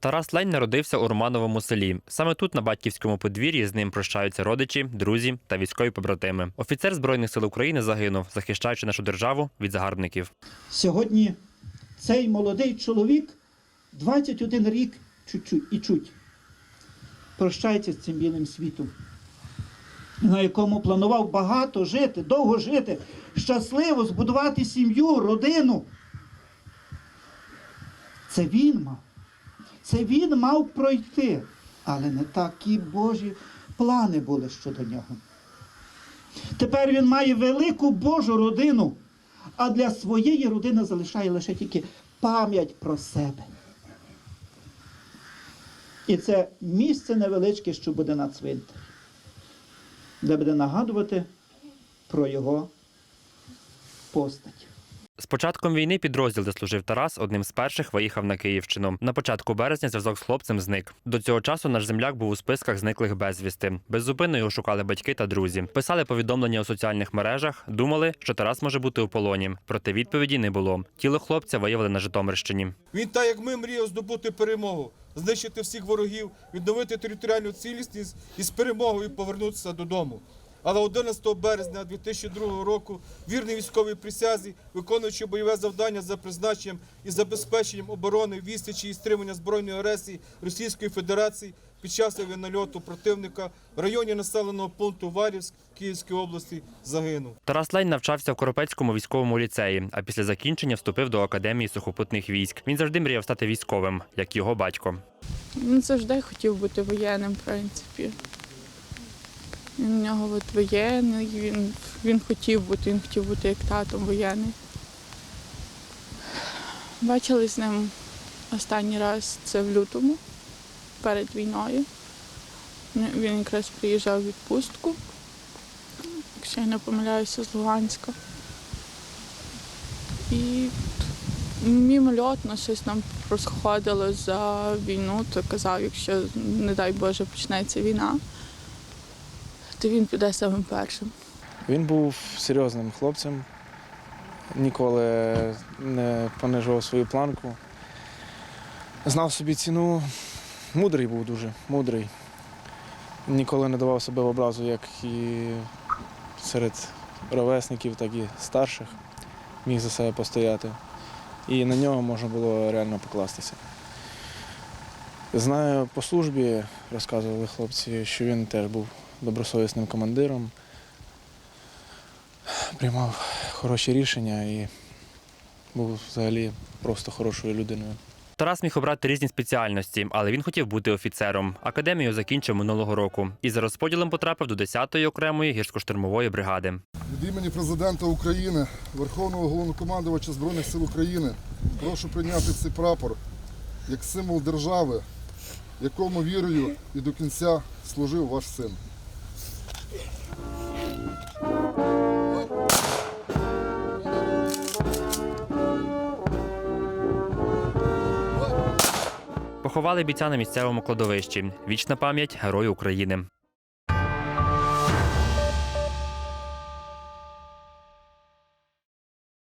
Тарас Лень народився у Романовому селі. Саме тут, на батьківському подвір'ї, з ним прощаються родичі, друзі та військові побратими. Офіцер збройних сил України загинув, захищаючи нашу державу від загарбників. Сьогодні цей молодий чоловік 21 рік чуть-чуть і чуть прощається з цим білим світом, на якому планував багато жити, довго жити, щасливо збудувати сім'ю, родину. Це він мав. Це він мав пройти, але не такі Божі плани були щодо нього. Тепер він має велику Божу родину, а для своєї родини залишає лише тільки пам'ять про себе. І це місце невеличке, що буде на цвинтарі, де буде нагадувати про його постать. З початком війни підрозділ, де служив Тарас, одним з перших виїхав на Київщину. На початку березня зв'язок з хлопцем зник. До цього часу наш земляк був у списках зниклих безвісти. Беззупинно його шукали батьки та друзі. Писали повідомлення у соціальних мережах, думали, що Тарас може бути у полоні. Проте відповіді не було. Тіло хлопця виявили на Житомирщині. Він так як ми мріяв здобути перемогу, знищити всіх ворогів, відновити територіальну цілісність і з перемогою повернутися додому. Але 11 березня 2002 року вірний військовій присязі, виконуючи бойове завдання за призначенням і забезпеченням оборони, відсічі і стримання збройної агресії Російської Федерації під час авіанальоту противника в районі населеного пункту Варівськ Київської області загинув. Тарас Лень навчався в Коропецькому військовому ліцеї, а після закінчення вступив до академії сухопутних військ. Він завжди мріяв стати військовим, як його батько. Він завжди хотів бути воєнним, в принципі. Він у нього от воєнний, він, він хотів бути, він хотів бути як татом воєнний. Бачили з ним останній раз це в лютому, перед війною. Він якраз приїжджав в відпустку, якщо я не помиляюся, з Луганська. І мімольотно щось нам розходило за війну, то казав, якщо, не дай Боже, почнеться війна, то він піде самим першим. Він був серйозним хлопцем, ніколи не понижував свою планку. Знав собі ціну, мудрий був дуже, мудрий. Ніколи не давав себе в образу, як і серед ровесників, так і старших. Міг за себе постояти. І на нього можна було реально покластися. Знаю по службі, розказували хлопці, що він теж був добросовісним командиром, приймав хороші рішення і був взагалі просто хорошою людиною. Тарас міг обрати різні спеціальності, але він хотів бути офіцером. Академію закінчив минулого року і за розподілом потрапив до 10-ї окремої гірсько-штурмової бригади. Від імені президента України, Верховного головнокомандувача Збройних сил України, прошу прийняти цей прапор як символ держави, якому вірою і до кінця служив ваш син. Поховали бійця на місцевому кладовищі. Вічна пам'ять Герою України.